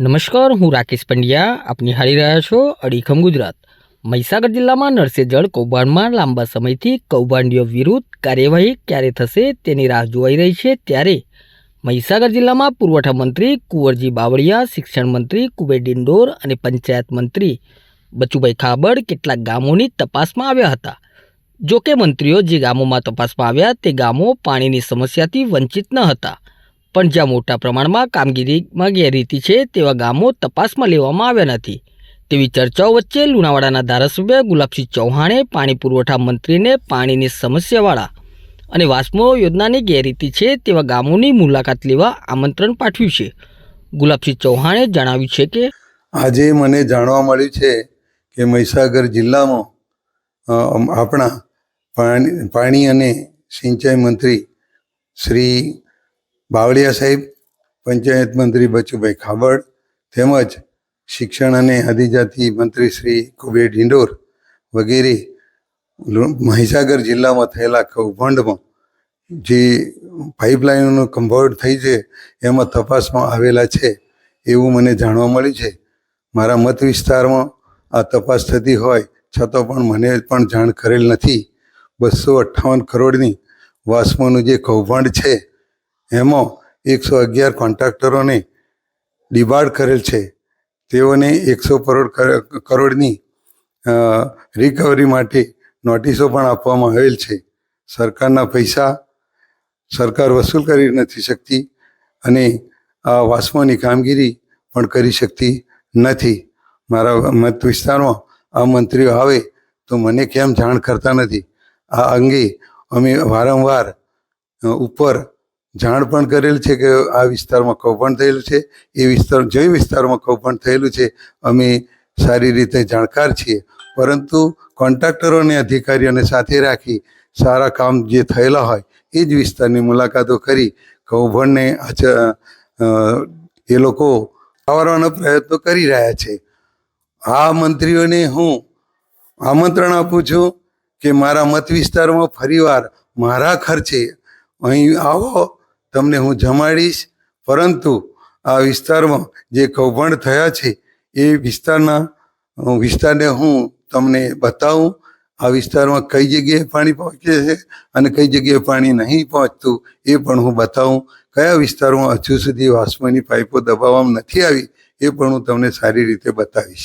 નમસ્કાર, હું રાકેશ પંડ્યા. આપ નિહાળી રહ્યા છો અડીખમ ગુજરાત. મહીસાગર જિલ્લામાં નરસેજળ કૌભાંડમાં લાંબા સમયથી કૌભાંડીઓ વિરુદ્ધ કાર્યવાહી ક્યારે થશે તેની રાહ જોવાઈ રહી છે ત્યારે મહીસાગર જિલ્લામાં પુરવઠા મંત્રી કુંવરજી બાવળિયા, શિક્ષણ મંત્રી કુબેર ડિંડોર અને પંચાયત મંત્રી બચુભાઈ ખાબડ કેટલાક ગામોની તપાસમાં આવ્યા હતા. જો કે મંત્રીઓ જે ગામોમાં તપાસમાં આવ્યા તે ગામો પાણીની સમસ્યાથી વંચિત ન હતા. પણ જ્યાં મોટા પ્રમાણમાં કામગીરીમાં ગેરરીતિ છે, તેવા ગામો તપાસમાં લેવામાં આવ્યા નથી. તેવી ચર્ચાઓ વચ્ચે લુણાવાડાના ધારાસભ્ય ગુલાબસિંહ ચૌહાણે પાણી પુરવઠા મંત્રીને પાણીની સમસ્યાવાળા અને વાસ્મો યોજનાની ગેરરીતિ છે તેવા ગામોની મુલાકાત લેવા આમંત્રણ પાઠવ્યું છે. ગુલાબસિંહ ચૌહાણે જણાવ્યું છે કે આજે મને જાણવા મળ્યું છે કે મહીસાગર જિલ્લામાં આપણા પાણી પાણી અને સિંચાઈ મંત્રી શ્રી બાવળિયા સાહેબ, પંચાયત મંત્રી બચુભાઈ ખાબડ તેમજ શિક્ષણ અને આદિજાતિ મંત્રી શ્રી કુબેર ઢિંડોર વગેરે મહીસાગર જિલ્લામાં થયેલા કૌભાંડમાં જે પાઇપલાઇનનું કૌભાંડ થઈ છે, એમાં તપાસમાં આવેલા છે એવું મને જાણવા મળ્યું છે. મારા મત વિસ્તારમાં આ તપાસ થતી હોય છતાં પણ મને પણ જાણ કરેલ નથી. બસો અઠ્ઠાવન કરોડની વાસ્મોનું જે કૌભાંડ છે એમાં એકસો અગિયાર કોન્ટ્રાક્ટરોને ડિબાડ કરેલ છે. તેઓને એકસો કરોડ કરોડની રિકવરી માટે નોટિસો પણ આપવામાં આવેલ છે. સરકારના પૈસા સરકાર વસૂલ કરી નથી શકતી અને આ વાસ્મોની કામગીરી પણ કરી શકતી નથી. મારા મત વિસ્તારમાં આ મંત્રીઓ આવે તો મને કેમ જાણ કરતા નથી? આ અંગે અમે વારંવાર ઉપર જાણ પણ કરેલ છે કે આ વિસ્તારમાં કૌભાંડ થયેલું છે. એ વિસ્તાર, જે વિસ્તારમાં કૌભાંડ થયેલું છે, અમે સારી રીતે જાણકાર છીએ. પરંતુ કોન્ટ્રાક્ટરો અને અધિકારીઓને સાથે રાખી સારા કામ જે થયેલા હોય, એ જ વિસ્તારની મુલાકાતો કરી કૌભાંડને એ લોકો આવવાનો પ્રયત્નો કરી રહ્યા છે. આ મંત્રીઓને હું આમંત્રણ આપું છું કે મારા મત વિસ્તારમાં ફરીવાર મારા ખર્ચે અહીં આવો તમને હું જમાડીશ. પરંતુ આ વિસ્તારમાં જે કૌભાંડ થયા છે, એ વિસ્તારના વિસ્તારને હું તમને બતાવું. આ વિસ્તારમાં કઈ જગ્યાએ પાણી પહોંચે છે અને કઈ જગ્યાએ પાણી નહીં પહોંચતું, એ પણ હું બતાવું. કયા વિસ્તારમાં હજુ સુધી વાસ્મોની પાઇપો દબાવવામાં નથી આવી, એ પણ હું તમને સારી રીતે બતાવીશ.